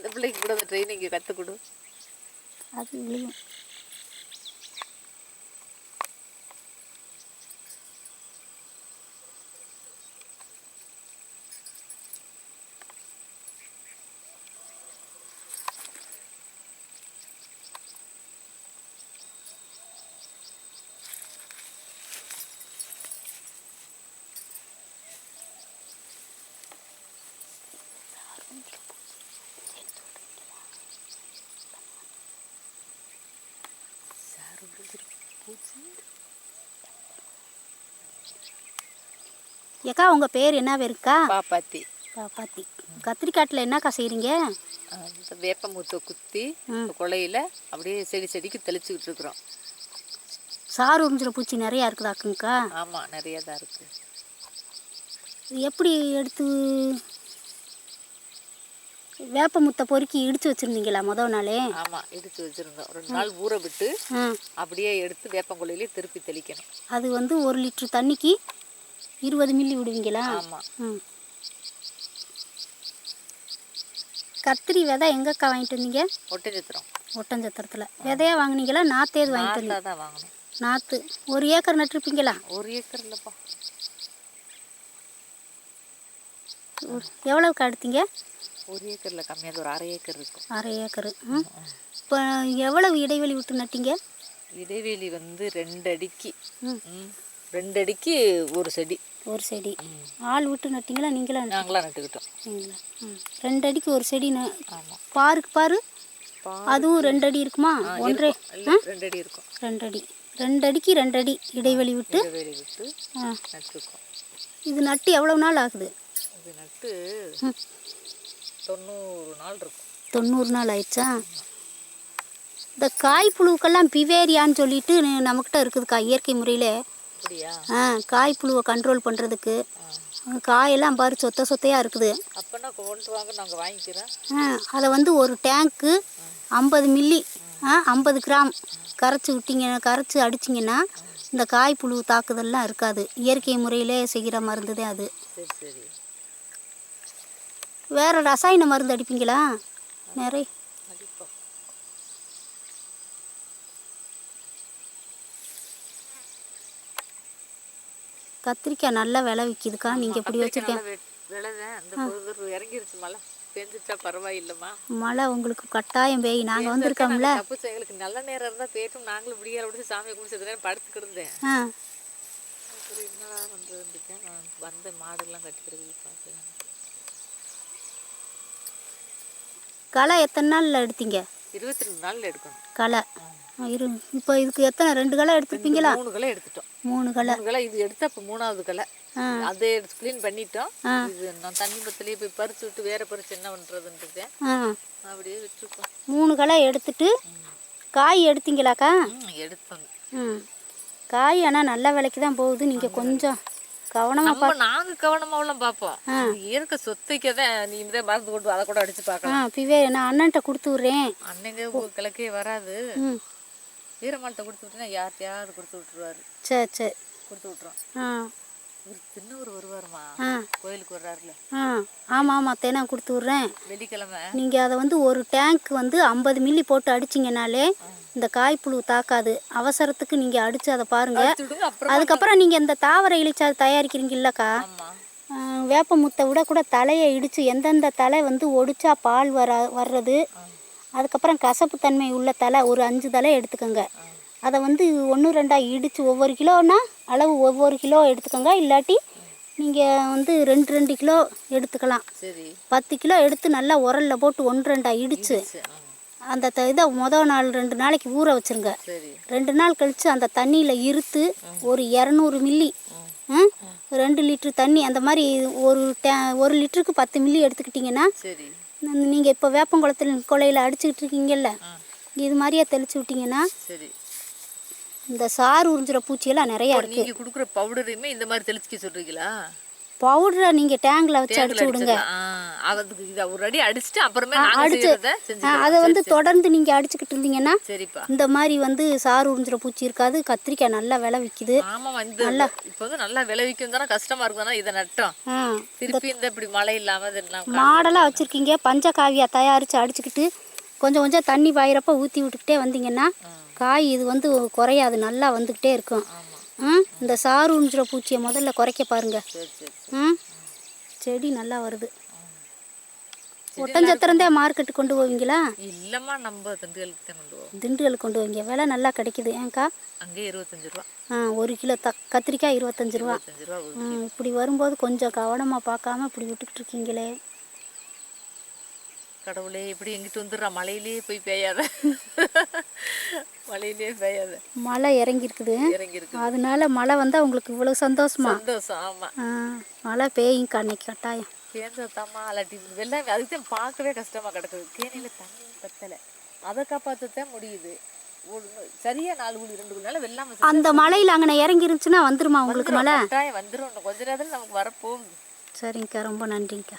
இந்த பிள்ளைக்கு கூட அந்த ட்ரைனிங் கற்றுக் கொடு அது விழுகும் ஏக்கா உங்கள் பேர் என்ன இருக்கா? பாப்பாத்தி. பாப்பாத்தி. கத்திரிக்காட்டில் என்னக்கா செய்கிறீங்க அந்த வேப்பமுத்தை குத்தி ம். கொலையில அப்படியே செடி செடிக்கு தெளிச்சுக்கிட்டு இருக்கிறோம். சாறு உறிஞ்சிற பூச்சி நிறையா இருக்குதாக்குங்கக்கா? ஆமா நிறைய தான் இருக்கு. இது எப்படி எடுத்து வேப்ப முத்தை பொறுக்கி இடித்து வச்சுருந்தீங்களா முதல் நாளே? ஆமா இடிச்சு வச்சிருந்தோம். ரெண்டு நாள் ஊற விட்டு அப்படியே எடுத்து வேப்பங்கொல்லையிலே திருப்பி தெளிக்கணும். அது வந்து ஒரு லிட்ரு தண்ணிக்கு இருபது மில்லி விடுவீங்களா? ஆமா. ம் கத்திரி விதை எங்கக்கா வாங்கிட்டு வந்தீங்க? ஒட்டஞ்சத்திரம். ஒட்டஞ்சத்திரத்தில். விதையா வாங்குனீங்களா? நாத்தேது வாங்கிட்டு வந்தீங்க? தான் வாங்கணும் நாற்று ஒரு ஏக்கர் நட்டிருப்பீங்களா? ஒரு ஏக்கர் இல்லப்பா. எவ்வளோக்கா எடுத்தீங்க? ஒரு ஏக்கர்ல கம்மியாக ஒரு அரை ஏக்கர் இருக்கும். அரை ஏக்கரு. ம். இப்போ எவ்வளவு இடைவெளி விட்டு நட்டீங்க? இடைவெளி வந்து ரெண்டு அடிக்கு. ரெண்டு அடிக்கு ஒரு செடி. ஒரு செடி. ஆள் விட்டு நட்டிங்களா நீங்களா நட்டு- நாங்களாம் நட்டுக்கிட்டோம். நீங்களா? ரெண்டு அடிக்கு ஒரு செடி பாருக்கு பாரு. அதுவும் ரெண்டு அடி இருக்குமா? இல்ல ரெண்டு அடி இருக்கும். ரெண்டு அடி. ரெண்டு அடிக்கு ரெண்டு அடி இடைவெளி விட்டு. இது நட்டு எவ்வளவு நாள் ஆகுது? இது நட்டு. தொண்ணூறு நாள் இருக்கும். தொண்ணூறு நாள் ஆயிடுச்சா? இந்த காய் புழுவுக்கெல்லாம் பிவேரியான்னு சொல்லிட்டு நம்மக்கிட்ட இருக்குதுக்கா இயற்கை முறையில். ஆ காய் புழுவை கண்ட்ரோல் பண்ணுறதுக்கு காயெல்லாம் பாரு சொத்த சொத்தையாக இருக்குது. ஆ அதை வந்து ஒரு டேங்க்கு ஐம்பது மில்லி ஆ ஐம்பது கிராம் கரைச்சி விட்டீங்க கரைச்சி அடிச்சிங்கன்னா இந்த காய் புழு தாக்குதல்லாம் இருக்காது. இயற்கை முறையிலே செய்கிற மருந்து தான் அது வேறு ரசாயன மருந்து அடிப்பீங்களா? நிறைய கத்திரிக்காய் நல்லா விலை விற்கிதுக்கா நீங்கள் இப்படி வச்சுருக்கேன் பெஞ்சிச்சா பரவாயில்லம்மா. மழை உங்களுக்கு கட்டாயம் பெய். நாங்கள் வந்திருக்கோம்ல. தப்பு எங்களுக்கு நல்ல நேரம் இருந்தா பேட்டும் நாங்களும் விடியால முடிச்சு சாமியை குடிச்சது நேரம் படுத்துக்கிட்டு இருந்தேன் அப்புறம் என்னடா பண்ணுறதுன்னு நான் வந்த மாடெல்லாம் கட்டிக்கிறது பார்த்தேன் களை எத்தனை நாளில் எடுத்தீங்க? இருபத்தி ரெண்டு நாள்ல எடுக்கணும். களை. இரு. இப்போ இதுக்கு எத்தனை? ரெண்டு களை எடுத்துருப்பீங்களா? மூணு களை எடுத்துட்டோம். மூணு களை. களை. இது எடுத்தா இப்போ மூணாவது களை. அதை எடுத்து க்ளீன் பண்ணிட்டோம். இது நான் தண்ணி பத்திலேயே போய் பறிச்சு விட்டு வேற பறிச்சு என்ன பண்றதுன்றது. ஆ. அப்படியே வச்சுருக்கோம். மூணு களை எடுத்துட்டு காய் எடுத்தீங்களாக்கா? எடுத்தோம். காய் ஆனால் நல்ல விலைக்கு தான் போகுது. நீங்கள் கொஞ்சம் கவனமாக நம்ம நாங்க கவனமாவெல்லாம் பார்ப்போம். இது இயற்கை சொத்தைக்கு தான் நீ தான் மருந்து கொண்டு அதை கூட அடிச்சு பார்க்கலாம். பிவே நான் அண்ணன்ட்ட கொடுத்து விட்றேன் உங்க கிழக்கே வராது. வீரமால்கிட்ட கொடுத்து விட்டுனா யார்கிட்டயாவது கொடுத்து விட்டுருவாரு. சரி சரி. கொடுத்து விட்டுறோம் ஆ. இவர் சின்னவர் வருவாருமா கோயிலுக்கு வர்றாருல. ஆ. ஆமாம் ஆமாம் தேனா கொடுத்து விட்றேன். வெள்ளிக்கிழமை. நீங்கள் அதை வந்து ஒரு டேங்க் வந்து ஐம்பது மில்லி போட்டு அடிச்சிங்கனாலே இந்த காய்ப்புழு தாக்காது. அவசரத்துக்கு நீங்கள் அடித்து அதை பாருங்கள் அதுக்கப்புறம் நீங்கள் இந்த தாவர இலிச்சாறு தயாரிக்கிறீங்கல்லக்கா? வேப்ப முத்தை விட கூட தலையை இடித்து எந்தெந்த தலை வந்து ஒடிச்சா பால் வர வர்றது? அதுக்கப்புறம் கசப்பு தன்மை உள்ள தலை ஒரு அஞ்சு தலை எடுத்துக்கோங்க. அதை வந்து ஒன்று ரெண்டாக இடித்து ஒவ்வொரு கிலோனா அளவு ஒவ்வொரு கிலோ எடுத்துக்கோங்க. இல்லாட்டி நீங்கள் வந்து ரெண்டு ரெண்டு கிலோ எடுத்துக்கலாம். பத்து கிலோ எடுத்து நல்லா உரலில் போட்டு ஒன்று ரெண்டாக இடித்து அந்த இதை மொதல் நாள் ரெண்டு நாளைக்கு ஊற வச்சுருங்க. சரி. ரெண்டு நாள் கழித்து அந்த தண்ணியில் இருத்து ஒரு இரநூறு மில்லி ரெண்டு லிட்ரு தண்ணி அந்த மாதிரி ஒரு டே ஒரு லிட்டருக்கு பத்து மில்லி எடுத்துக்கிட்டிங்கன்னா நீங்கள் இப்போ வேப்பங்குளத்தில் கொலையில் அடிச்சுக்கிட்டு இருக்கீங்கல்ல இது மாதிரியே தெளிச்சு விட்டிங்கன்னா இந்த சாறு உறிஞ்சிற பூச்சியெல்லாம் நிறையா இருக்குது கொடுக்குற பவுடரையுமே இந்த மாதிரி தெளிச்சுக்க சொல்றீங்களா? பவுடரை நீங்கள் டேங்கில் வச்சு அடிச்சு விடுங்க. அதுக்கு இதை ஒரு அடி அடிச்சுட்டு அப்புறமே ஆ, நாங்க அடிச்சு செய்யறத ஆ, செஞ்சுக்கலாம் அதை வந்து தொடர்ந்து நீங்கள் அடிச்சுக்கிட்டு இருந்தீங்கன்னா இந்த மாதிரி வந்து சாறு உறிஞ்சுற பூச்சி இருக்காது கத்திரிக்காய் நல்லா ஆமாம் இந்த இப்போ வந்து நல்லா விளைவிக்கும் தானே கஷ்டமா இருக்குதுன்னா இதை நட்டோம். திருப்பி இந்த இப்படி மழை இல்லாம இதெல்லாம் கா- மாடலாக வச்சுருக்கீங்க பஞ்சகாவியா தயாரித்து அடிச்சுக்கிட்டு கொஞ்சம் கொஞ்சம் தண்ணி பாயிறப்ப ஊற்றி விட்டுக்கிட்டே வந்தீங்கன்னா காய் இது வந்து குறையாது நல்லா வந்துக்கிட்டே இருக்கும். ம்? இந்த சாறு உறிஞ்சுற பூச்சியை முதல்ல குறைக்க பாருங்க. சரி சரி ம்? செடி நல்லா வருது. ஒட்டஞ்சத்திரந்தே மார்க்கெட்டு கொண்டு போவீங்களா? இல்லம்மா நம்ம திண்டுக்கலுக்கு தான் கொண்டு போவோம். திண்டுக்கல் கொண்டு போவீங்க. விலை நல்லா கிடைக்குது. ஏன்க்கா அங்கேயே இருபத்தஞ்சு ரூபா. ஆ ஒரு கிலோ த கத்திரிக்காய் இருபத்தஞ்சு ரூபா. இப்படி வரும்போது கொஞ்சம் கவனமாக பார்க்காம இப்படி விட்டுக்கிட்டு இருக்கீங்களே. கடவுளே இப்படி எங்கிட்டு வந்துடுறா? மழையிலேயே போய் பெய்யாத. மழையிலேயே பெய்யாத. மழை இறங்கியிருக்குது. இறங்கி இருக்கு அதனால மழை வந்தால் உங்களுக்கு இவ்வளோ சந்தோஷமா? சந்தோஷம் ஆமா. மழை பெய்யும்க்கா அன்னைக்கு கட்டாயம். பேர்ந்ததாம்மா அல்லாட்டி வெள்ளம் அதுக்கு தான் பார்க்கவே கஷ்டமா கிடக்குது. கேணியில தண்ணி பத்தல. அதை காப்பாற்றத்தான் முடியுது. சரியா நாலு குழி ரெண்டு குழி நாள் வெள்ளாம அந்த மலையில் அங்கே இறங்கி இருந்துச்சுன்னா வந்துருமா உங்களுக்கு மழை? இன்னும் கொஞ்ச நேரத்துல நமக்கு வரப்போகுது. சரிங்கக்கா ரொம்ப நன்றிங்கக்கா.